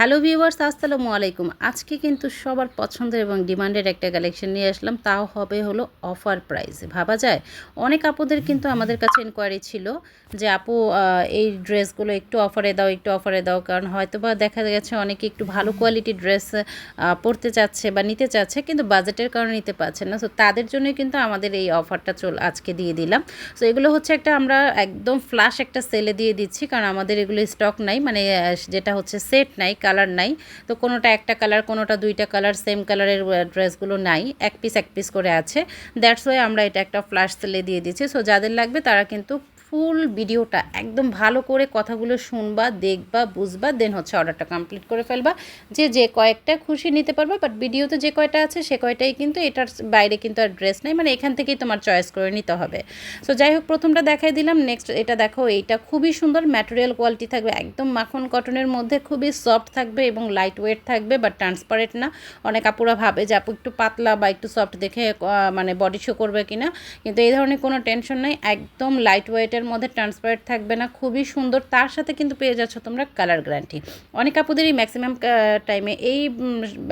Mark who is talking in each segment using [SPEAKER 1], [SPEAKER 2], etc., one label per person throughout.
[SPEAKER 1] Hello viewers, আসসালামু আলাইকুম। আজকে কিন্তু সবার পছন্দের এবং ডিমান্ডের একটা কালেকশন নিয়ে আসলাম। তাও হবে হলো অফার প্রাইসে। ভাবা যায়? অনেক আপুদের কিন্তু আমাদের কাছে ইনকোয়ারি ছিল যে, আপু এই ড্রেসগুলো একটু অফারে দাও, একটু অফারে দাও। কারণ হয়তো বা দেখা গেছে অনেকে একটু ভালো কোয়ালিটির ড্রেস পরতে চাচ্ছে বা নিতে চাচ্ছে, কিন্তু বাজেটের কারণে নিতে পারছে না। সো তাদের জন্যই কিন্তু আমাদের এই অফারটা চল, আজকে দিয়ে দিলাম। তো এগুলো হচ্ছে একটা আমরা একদম ফ্লাশ একটা সেলে দিয়ে দিচ্ছি, কারণ আমাদের এগুলো স্টক নাই। মানে যেটা হচ্ছে সেট নাই। কালার নাই। তো কোনোটা একটা কালার, কোনোটা দুইটা কালার সেম কালারের ড্রেসগুলো নাই। এক পিস এক পিস করে আছে। দ্যাটস ওয়াই আমরা এটা একটা ফ্ল্যাশ সেলে দিয়ে দিচ্ছি। সো যাদের লাগবে তারা কিন্তু ফুল ভিডিওটা একদম ভালো করে কথাগুলো শুনবা, দেখবা, বুঝবা দেন হচ্ছে অর্ডারটা কমপ্লিট করে ফেলবা। যে যে কয়েকটা খুশি নিতে পারবা বাট ভিডিওতে যে কয়টা আছে, সে কয়টাই কিন্তু এটার বাইরে কিন্তু আর ড্রেস নেই মানে এখান থেকেই তোমার চয়েস করে নিতে হবে। সো যাই হোক, প্রথমটা দেখাই দিলাম নেক্সট এটা দেখো, এইটা খুবই সুন্দর ম্যাটেরিয়াল কোয়ালিটি থাকবে, একদম মাখন কটনের মধ্যে খুবই সফট থাকবে এবং লাইট ওয়েট থাকবে বাট ট্রান্সপারেন্ট না। অনেক আপুরা ভাবে যে, আপু, একটু পাতলা বা একটু সফট দেখে মানে বডি শো করবে কিনা? কিন্তু এই ধরনের কোনো টেনশন নেই, একদম লাইট ওয়েটের মধ্যে ট্রান্সপারেন্ট থাকবে না, খুবই সুন্দর। তার সাথে কিন্তু পেয়ে যাচ্ছ তোমরা কালার গ্যারান্টি অনেক আপুদেরই ম্যাক্সিমাম টাইমে এই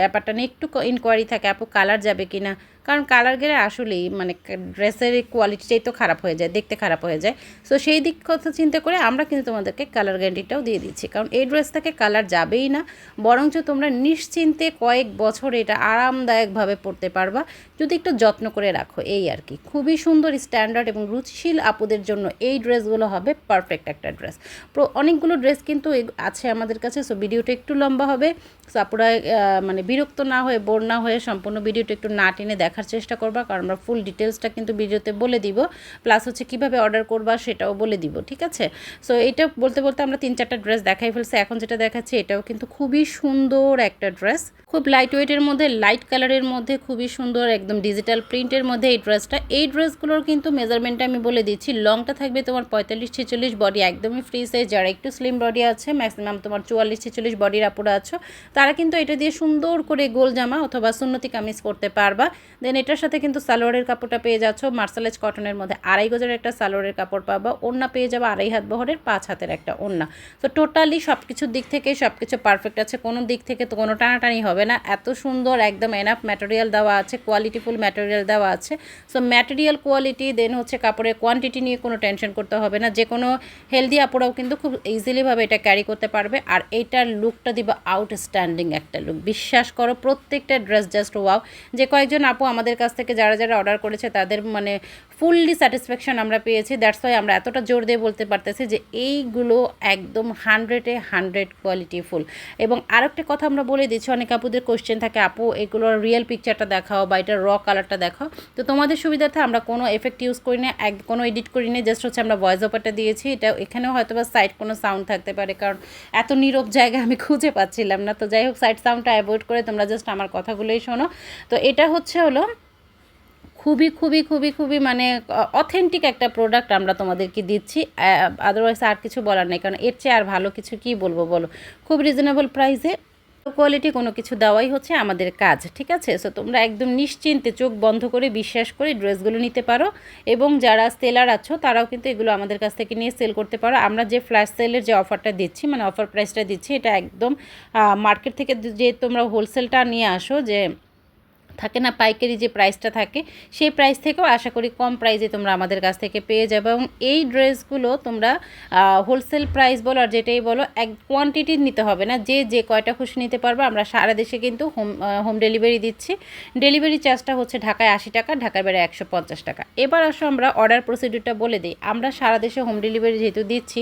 [SPEAKER 1] ব্যাপারটা নিয়ে একটু ইনকোয়ারি থাকে, আপু কালার যাবে কি না কারণ কালার গেলে আসলেই মানে ড্রেসের কোয়ালিটিটাই তো খারাপ হয়ে যায়, দেখতে খারাপ হয়ে যায়। সো সেই দিক কথা চিন্তা করে আমরা কিন্তু তোমাদেরকে কালার গ্যারান্টিটাও দিয়ে দিচ্ছি। কারণ এই ড্রেসটাকে কালার যাবেই না, বরঞ্চ তোমরা নিশ্চিন্তে কয়েক বছর এটা আরামদায়কভাবে পরতে পারবা। যদি একটু যত্ন করে রাখো, এই আর কি। খুবই সুন্দর স্ট্যান্ডার্ড এবং রুচিশীল আপুদের জন্য এই ড্রেসগুলো হবে পারফেক্ট একটা ড্রেস। অনেকগুলো ড্রেস কিন্তু আছে আমাদের কাছে সো ভিডিওটা একটু লম্বা হবে। সো আহ, মানে বিরক্ত না হয়ে বোর না হয়ে সম্পূর্ণ ভিডিওটা একটু না টেনে দেখার চেষ্টা করবা কারণ আমরা ফুল ডিটেলসটা কিন্তু ভিডিওতে বলে দিব। প্লাস হচ্ছে কীভাবে অর্ডার করবা সেটাও বলে দিব ঠিক আছে? সো এটা বলতে বলতে আমরা তিন চারটা ড্রেস দেখাই ফেলছি এখন যেটা দেখাচ্ছি এটাও কিন্তু খুবই সুন্দর একটা ড্রেস। খুব লাইট ওয়েটের মধ্যে লাইট কালারের মধ্যে খুবই সুন্দর একদম ডিজিটাল প্রিন্টের মধ্যে এই ড্রেসটা। এই ড্রেসগুলোর কিন্তু মেজারমেন্টটা আমি বলে দিচ্ছি লংটা থাকবে তোমার পঁয়তাল্লিশ ছেচল্লিশ বডি একদমই ফ্রি সাইজ যারা একটু স্লিম বডি আছে ম্যাক্সিমাম তোমার চুয়াল্লিশ ছেচল্লিশ বডির আপুরা আছো, তারা কিন্তু এটা দিয়ে সুন্দর করে গোল জামা অথবা সুন্নতি কামিজ করতে পারবা। দেন এটার সাথে কিন্তু সালোয়ারের কাপড়টা পেয়ে যাচ্ছ, মার্সালাইজ কটনের মধ্যে আড়াই গজের একটা সালোয়ারের কাপড় পাবা, ওড়না পেয়ে যাবে আড়াই হাত বহরের পাঁচ হাতের একটা ওড়না। তো টোটালি সব কিছুর দিক থেকে সব কিছু পারফেক্ট আছে, কোনো দিক থেকে তো কোনো টানাটানি হবে না। এত সুন্দর, একদম এনাফ ম্যাটেরিয়াল দেওয়া আছে কোয়ালিটিফুল ম্যাটেরিয়াল দেওয়া আছে। সো ম্যাটেরিয়াল কোয়ালিটি দেন হচ্ছে কাপড়ের কোয়ান্টিটি নিয়ে কোনো টেনশন করতে হবে না। যে কোনো হেলদি আপুরাও কিন্তু খুব ইজিলিভাবে এটা ক্যারি করতে পারবে। আর এইটার লুকটা দিবা আউটস্ট্যান্ডিং একটা লুক বিশ্বাস করো, প্রত্যেকটা ড্রেস জাস্ট ওয়াও যে কয়েকজন আপু আমাদের কাছ থেকে যারা যারা অর্ডার করেছে, তাদের মানে ফুললি স্যাটিসফ্যাকশন আমরা পেয়েছি দ্যাটস ওয়াই আমরা এতটা জোর দিয়ে বলতে পারতেছি যে এইগুলো একদম হান্ড্রেডে হান্ড্রেড কোয়ালিটি ফুল। এবং আরেকটা কথা আমরা বলে দিচ্ছি, অনেক আপুদের কোশ্চেন থাকে, আপু, এগুলোর রিয়েল পিকচারটা দেখাও বা এটার র কালারটা দেখাও? তো তোমাদের সুবিধার্থে আমরা কোনো এফেক্ট ইউজ করি না, এক, কোনো এডিট করি না জাস্ট হচ্ছে আমরা ভয়েস ওভারটা দিয়েছি। এটা এখানেও হয়তো বা সাইড কোনো সাউন্ড থাকতে পারে, কারণ এত নীরব জায়গা আমি খুঁজে পাচ্ছিলাম না। তো যাই হোক সাইড সাউন্ডটা অ্যাভয়েড করে তোমরা জাস্ট আমার কথাগুলোই শোনো। তো এটা হচ্ছে হলো খুবই খুবই খুবই খুবই মানে অথেন্টিক একটা প্রোডাক্ট আমরা তোমাদেরকে দিচ্ছি। আদারওয়াইজ আর কিছু বলার নেই, কারণ এর চেয়ে আর ভালো কিছু কি বলব বলো? খুব রিজনেবল প্রাইসে কোয়ালিটি কোনো কিছু দেওয়াই হচ্ছে আমাদের কাজ, ঠিক আছে? সো তোমরা একদম নিশ্চিন্তে চোখ বন্ধ করে বিশ্বাস করে ড্রেসগুলো নিতে পারো এবং যারা সেলার আছো, তারাও কিন্তু এগুলো আমাদের কাছ থেকে নিয়ে সেল করতে পারো। আমরা যে ফ্ল্যাশ সেলের যে অফারটা দিচ্ছি মানে অফার প্রাইসটা দিচ্ছি, এটা একদম মার্কেট থেকে যে তোমরা হোলসেলটা নিয়ে আসো যে থাকে না, পাইকারি যে প্রাইসটা থাকে, সেই প্রাইস থেকেও আশা করি কম প্রাইসে তোমরা আমাদের কাছ থেকে পেয়ে যাবে এবং এই ড্রেসগুলো তোমরা হোলসেল প্রাইস বলো আর যেটাই বলো, এক কোয়ান্টিটি নিতে হবে না। যে যে কয়টা খুশি নিতে পারবে, আমরা সারা দেশে কিন্তু হোম হোম ডেলিভারি দিচ্ছি। ডেলিভারি চার্জটা হচ্ছে ঢাকায় আশি টাকা ঢাকার বেড়ে একশো পঞ্চাশ টাকা। এবার আসো আমরা অর্ডার প্রসিডিউরটা বলে দিই। আমরা সারা দেশে হোম ডেলিভারি যেহেতু দিচ্ছি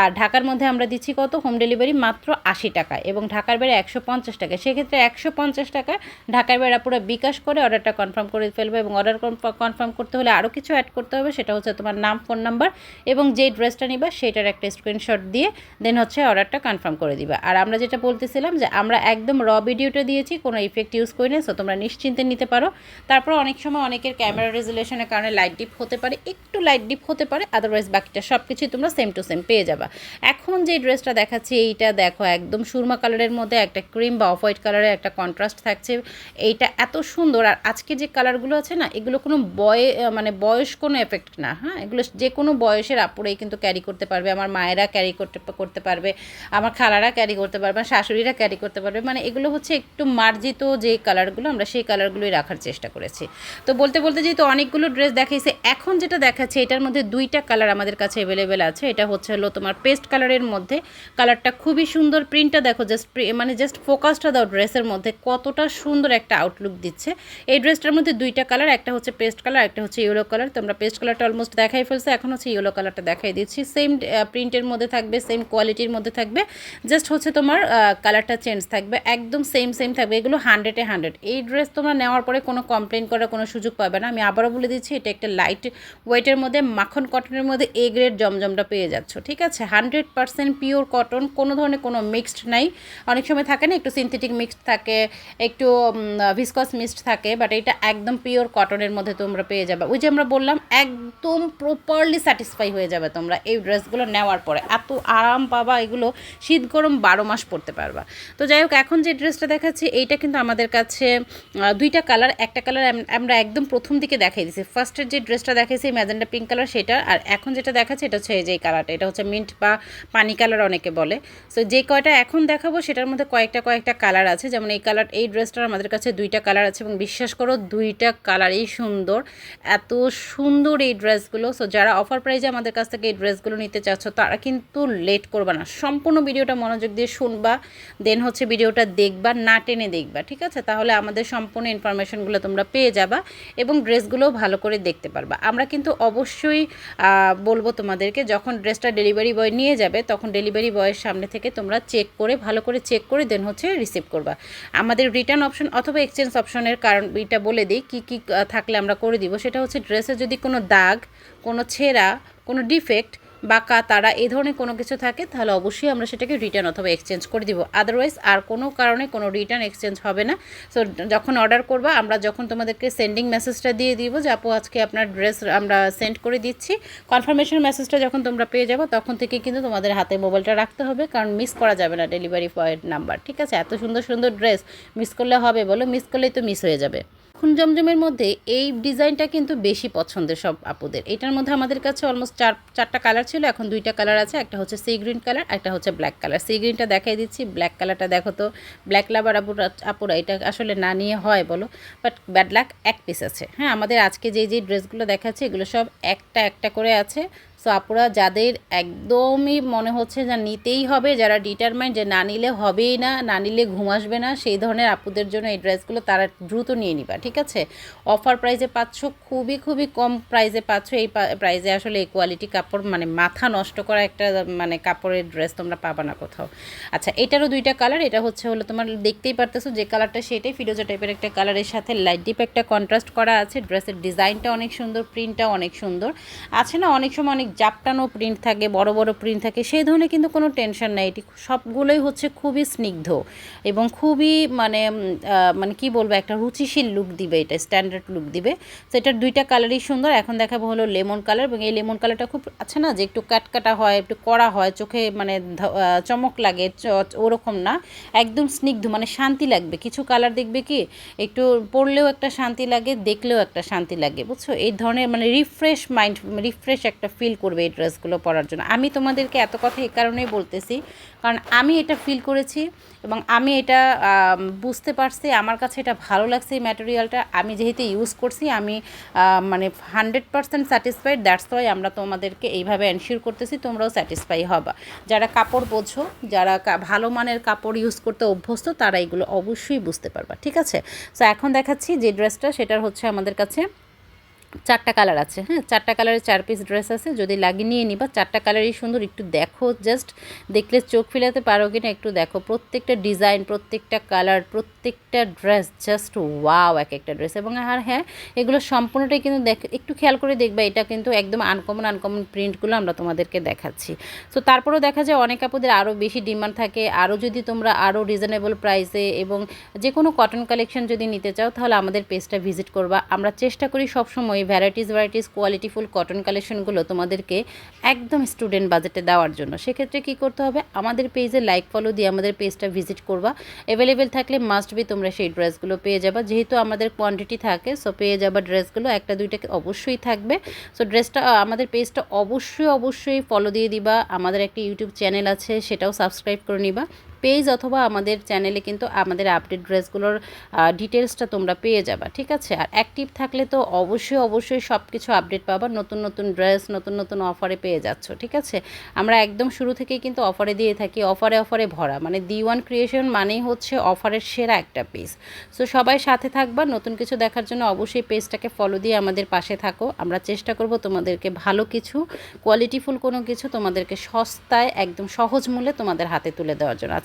[SPEAKER 1] আর ঢাকার মধ্যে আমরা দিচ্ছি কত? হোম ডেলিভারি মাত্র আশি টাকা এবং ঢাকার বেড়ে একশো পঞ্চাশ টাকা। সেক্ষেত্রে একশো পঞ্চাশ টাকা, ঢাকার বেড়া পুরো বিকাশ করে অর্ডারটা কনফার্ম করে ফেলবে এবং অর্ডার কনফার্ম করতে হলে আরও কিছু অ্যাড করতে হবে, সেটা হচ্ছে তোমার নাম ফোন নাম্বার এবং যেই ড্রেসটা নিবা সেটার একটা স্ক্রিনশট দিয়ে দেন হচ্ছে অর্ডারটা কনফার্ম করে দিবা। আর আমরা যেটা বলতেছিলাম যে আমরা একদম র ভিডিওটা দিয়েছি, কোনো ইফেক্ট ইউজ করি না সো তোমরা নিশ্চিন্তে নিতে পারো। তারপর অনেক সময় অনেকের ক্যামেরা রেজুলেশনের কারণে লাইট ডিপ হতে পারে, একটু লাইট ডিপ হতে পারে আদারওয়াইজ বাকিটা সব কিছুই তোমরা সেম টু সেম পেয়ে যাবা। এখন যে ড্রেসটা দেখাচ্ছি, এইটা দেখো একদম সুরমা কালারের মধ্যে একটা ক্রিম বা অফ হোয়াইট কালারের একটা কন্ট্রাস্ট থাকছে, এইটা এত সুন্দর। আর আজকে যে কালারগুলো আছে না, এগুলো কোনো বয়ে মানে বয়স কোনো এফেক্ট না হ্যাঁ? এগুলো যে কোনো বয়সের আপুরেই কিন্তু ক্যারি করতে পারবে, আমার মায়েরা ক্যারি করতে করতে পারবে, আমার খালারা ক্যারি করতে পারবে শাশুড়িরা ক্যারি করতে পারবে মানে এগুলো হচ্ছে একটু মার্জিত যে কালারগুলো আমরা সেই কালারগুলোই রাখার চেষ্টা করেছি। তো বলতে বলতে যেহেতু অনেকগুলো ড্রেস দেখাইছে, এখন যেটা দেখাচ্ছে, এটার মধ্যে দুইটা কালার আমাদের কাছে অ্যাভেলেবেল আছে। এটা হচ্ছে হলো তোমার পেস্ট কালারের মধ্যে। কালারটা খুবই সুন্দর প্রিন্টটা দেখো জাস্ট মানে জাস্ট ফোকাসটা দাও ড্রেসের মধ্যে, কতটা সুন্দর একটা আউটলুক দিচ্ছে। এই ড্রেসটার মধ্যে দুইটা কালার, একটা হচ্ছে পেস্ট কালার, একটা হচ্ছে ইয়েলো কালার। তোমরা পেস্ট কালারটা অলমোস্ট দেখাই ফেলছে, এখন হচ্ছে ইয়েলো কালারটা দেখাই দিচ্ছি। সেম প্রিন্টের মধ্যে থাকবে সেম কোয়ালিটির মধ্যে থাকবে। জাস্ট হচ্ছে তোমার কালারটা চেঞ্জ থাকবে, একদম সেম সেম থাকবে। এগুলো হান্ড্রেডে হান্ড্রেড এই ড্রেস তোমরা নেওয়ার পরে কোনো কমপ্লেন করার কোনো সুযোগ পাবে না। আমি আবারও বলে দিচ্ছি, এটা একটা লাইট ওয়েটের মধ্যে, মাখন কটনের মধ্যে এ গ্রেড জমজমটা পেয়ে যাচ্ছ, ঠিক আছে? হান্ড্রেড পার্সেন্ট পিওর কটন কোনো ধরনের কোনো মিক্সড নাই। অনেক সময় থাকে না, একটু সিনথেটিক মিক্সড থাকে, একটু ভিসকস মিক্সড থাকে বাট এটা একদম পিওর কটনের মধ্যে তোমরা পেয়ে যাবে। ওই যে আমরা বললাম, একদম প্রপারলি স্যাটিসফাই হয়ে যাবে তোমরা এই ড্রেসগুলো নেওয়ার পরে। এত আরাম পাবা, এগুলো শীত গরম বারো মাস পরতে পারবা। তো যাই হোক, এখন যে ড্রেসটা দেখাচ্ছি, এইটা কিন্তু আমাদের কাছে দুইটা কালার একটা কালার আমরা একদম প্রথম দিকে দেখাই দিয়েছি ফার্স্টের যে ড্রেসটা দেখাইছি ম্যাজেন্ডা পিঙ্ক কালার সেটা, আর এখন যেটা দেখাচ্ছে, এটা হচ্ছে এই যে কালারটা এটা হচ্ছে মিন্ট বা পানি কালার অনেকে বলে। সো যে কয়টা এখন দেখাবো, সেটার মধ্যে কয়েকটা কয়েকটা কালার আছে। যেমন এই কালার এই ড্রেসটার আমাদের কাছে দুইটা কালার আছে। এবং বিশ্বাস করো দুইটা কালারই সুন্দর। এত সুন্দর এই ড্রেসগুলো। সো যারা অফার প্রাইজে আমাদের কাছ থেকে এই ড্রেসগুলো নিতে চাচ্ছ, তারা কিন্তু লেট করবে না। সম্পূর্ণ ভিডিওটা মনোযোগ দিয়ে শুনবা দেন হচ্ছে ভিডিওটা দেখবা, না টেনে দেখবা, ঠিক আছে? তাহলে আমাদের সম্পূর্ণ ইনফরমেশনগুলো তোমরা পেয়ে যাবা এবং ড্রেসগুলোও ভালো করে দেখতে পারবা। আমরা কিন্তু অবশ্যই বলব তোমাদেরকে, যখন ড্রেসটা ডেলিভারি বয় নিয়ে যাবে, তখন ডেলিভারি বয়ের সামনে থেকে তোমরা চেক করে, ভালো করে চেক করে দেন হচ্ছে রিসিভ করবা। আমাদের রিটার্ন অপশন অথবা এক্সচেঞ্জ অপশনের কারণ, এটা বলে দিই, কী কী থাকলে আমরা করে দিব, সেটা হচ্ছে ড্রেসে যদি কোনো দাগ, কোনো ছেঁড়া, কোনো ডিফেক্ট বা তারা এই ধরনের কোনো কিছু থাকে, তাহলে অবশ্যই আমরা সেটাকে রিটার্ন অথবা এক্সচেঞ্জ করে দিব। আদারওয়াইজ আর কোনো কারণে কোনো রিটার্ন এক্সচেঞ্জ হবে না। সো যখন অর্ডার করবা, আমরা যখন তোমাদেরকে সেন্ডিং মেসেজটা দিয়ে দিব যে, আপু, আজকে আপনার ড্রেস আমরা সেন্ড করে দিচ্ছি। কনফার্মেশন মেসেজটা যখন তোমরা পেয়ে যাব, তখন থেকে কিন্তু তোমাদের হাতে মোবাইলটা রাখতে হবে, কারণ মিস করা যাবে না ডেলিভারি বয়ের নাম্বার ঠিক আছে? এত সুন্দর সুন্দর ড্রেস মিস করলে হবে বলো মিস করলেই তো মিস হয়ে যাবে। খুন জমজমের মধ্যে এই ডিজাইনটা কিন্তু বেশি পছন্দের সব আপুদের। এটার মধ্যে আমাদের কাছে অলমোস্ট চার, চারটা কালার ছিল, এখন দুইটা কালার আছে, একটা হচ্ছে সি গ্রিন কালার একটা হচ্ছে ব্ল্যাক কালার সি গ্রিনটা দেখাই দিচ্ছি ব্ল্যাক কালারটা দেখো তো ব্ল্যাক লাভার আপুরা আপুরা এটা আসলে না নিয়ে হয় বলো বাট ব্যাড লাক এক পিস আছে। হ্যাঁ আমাদের আজকে যে যে ড্রেসগুলো দেখাচ্ছে, এগুলো সব একটা একটা করে আছে। সো আপুরা যাদের একদমই মনে হচ্ছে যে নিতেই হবে, যারা ডিটারমাইন্ড যে না নিলে হবেই না না নিলে ঘুম আসবে না, সেই ধরনের আপুদের জন্য এই ড্রেসগুলো তারা দ্রুত নিয়ে নিবা, ঠিক আছে? অফার প্রাইসে পাচ্ছ, খুবই খুবই কম প্রাইসে পাচ্ছ, এই প্রাইসে আসলে এই কোয়ালিটি কাপড় মানে মাথা নষ্ট করা একটা মানে কাপড়ের ড্রেস তোমরা পাবা না কোথাও। আচ্ছা এটারও দুইটা কালার এটা হচ্ছে হলো তোমার দেখতেই পারতেছো যে কালারটা সেটাই ফিরোজা টাইপের একটা কালারের সাথে লাইট ডিপ একটা কন্ট্রাস্ট করা আছে ড্রেসের ডিজাইনটা অনেক সুন্দর প্রিন্টটা অনেক সুন্দর। আছে না, অনেক সময় অনেক জাপটানো প্রিন্ট থাকে, বড় বড় প্রিন্ট থাকে, সেই ধরনের কিন্তু কোনো টেনশন নেই। এটি সবগুলোই হচ্ছে খুবই স্নিগ্ধ এবং খুবই মানে মানে কি বলব, একটা রুচিশীল লুক দিবে এটা স্ট্যান্ডার্ড লুক দিবে। তো এটার দুইটা কালারই সুন্দর। এখন দেখাবো হলো লেমন কালার এবং এই লেমন কালারটা খুব আছে না, যে একটু কাটকাটা হয়, একটু কড়া হয়, চোখে মানে চমক লাগে ওরকম না। একদম স্নিগ্ধ মানে শান্তি লাগবে। কিছু কালার দেখবে কি, একটু পরলেও একটা শান্তি লাগে, দেখলেও একটা শান্তি লাগে, বুঝছ? এই ধরনের মানে রিফ্রেশ মাইন্ড রিফ্রেশ একটা ফিল করবে এই ড্রেসগুলো পরার জন্য। আমি তোমাদেরকে এত কথা এই কারণেই বলতেছি, কারণ আমি এটা ফিল করেছি এবং আমি এটা বুঝতে পারছি, আমার কাছে এটা ভালো লাগছে এই ম্যাটেরিয়ালটা আমি যেহেতু ইউজ করছি, আমি মানে hundred percent satisfied that's why আমরা তোমাদেরকে এইভাবে এনশিওর করতেছি, তোমরাও স্যাটিসফাই হবা। যারা কাপড় বোঝো, যারা ভালো মানের কাপড় ইউজ করতে অভ্যস্ত, তারা এগুলো অবশ্যই বুঝতে পারবা, ঠিক আছে? সো এখন দেখাচ্ছি যে ড্রেসটা সেটার হচ্ছে আমাদের কাছে চারটা কালার আছে হ্যাঁ? চারটা কালারের চার পিস ড্রেস আছে। যদি লাগিয়ে নিয়ে নিবা, চারটা কালারই সুন্দর, একটু দেখো জাস্ট দেখলে চোখ ফিলাতে পারো কিনা, একটু দেখো। প্রত্যেকটা ডিজাইন প্রত্যেকটা কালার প্রত্যেকটা ড্রেস জাস্ট ওয়াও এক একটা ড্রেস এবং আর হ্যাঁ এগুলো সম্পূর্ণটাই কিন্তু দেখ, একটু খেয়াল করে দেখবা, এটা কিন্তু একদম আনকমন আনকমন প্রিন্টগুলো আমরা তোমাদেরকে দেখাচ্ছি। তো তারপরেও দেখা যায় অনেক আপুদের আরও বেশি ডিমান্ড থাকে। আরও যদি তোমরা আরও রিজনেবল প্রাইসে এবং যে কোনো কটন কালেকশন যদি নিতে চাও, তাহলে আমাদের পেজটা ভিজিট করবা। আমরা চেষ্টা করি সবসময় এই ভ্যারাইটিস ভ্যারাইটিস কোয়ালিটিফুল কটন কালেকশনগুলো তোমাদেরকে একদম স্টুডেন্ট বাজেটে দেওয়ার জন্য। সেক্ষেত্রে কী করতে হবে? আমাদের পেজে লাইক ফলো দিয়ে আমাদের পেজটা ভিজিট করবা। অ্যাভেলেবেল থাকলে মাস্ট বি তোমরা সেই ড্রেসগুলো পেয়ে যাবা। যেহেতু আমাদের কোয়ান্টিটি থাকে সো পেয়ে যাবা ড্রেসগুলো একটা দুইটা অবশ্যই থাকবে। সো ড্রেসটা আমাদের পেজটা অবশ্যই অবশ্যই ফলো দিয়ে দিবা। আমাদের একটা ইউটিউব চ্যানেল আছে, সেটাও সাবস্ক্রাইব করে নিবা। পেজ অথবা আমাদের চ্যানেলে কিন্তু আমাদের আপডেট ড্রেসগুলোর ডিটেলসটা তোমরা পেয়ে যাবা, ঠিক আছে? আর অ্যাক্টিভ থাকলে তো অবশ্যই অবশ্যই সব কিছু আপডেট পাবা, নতুন নতুন ড্রেস নতুন নতুন অফারে পেয়ে যাচ্ছ, ঠিক আছে? আমরা একদম শুরু থেকেই কিন্তু অফারে দিয়ে থাকি অফারে অফারে ভরা মানে দি ওয়ান ক্রিয়েশন মানেই হচ্ছে অফারের সেরা একটা পেজ সো সবাই সাথে থাকবা, নতুন কিছু দেখার জন্য অবশ্যই পেজটাকে ফলো দিয়ে আমাদের পাশে থাকো। আমরা চেষ্টা করব তোমাদেরকে ভালো কিছু কোয়ালিটিফুল কোনো কিছু তোমাদেরকে সস্তায়, একদম সহজ মূল্যে তোমাদের হাতে তুলে দেওয়ার জন্য।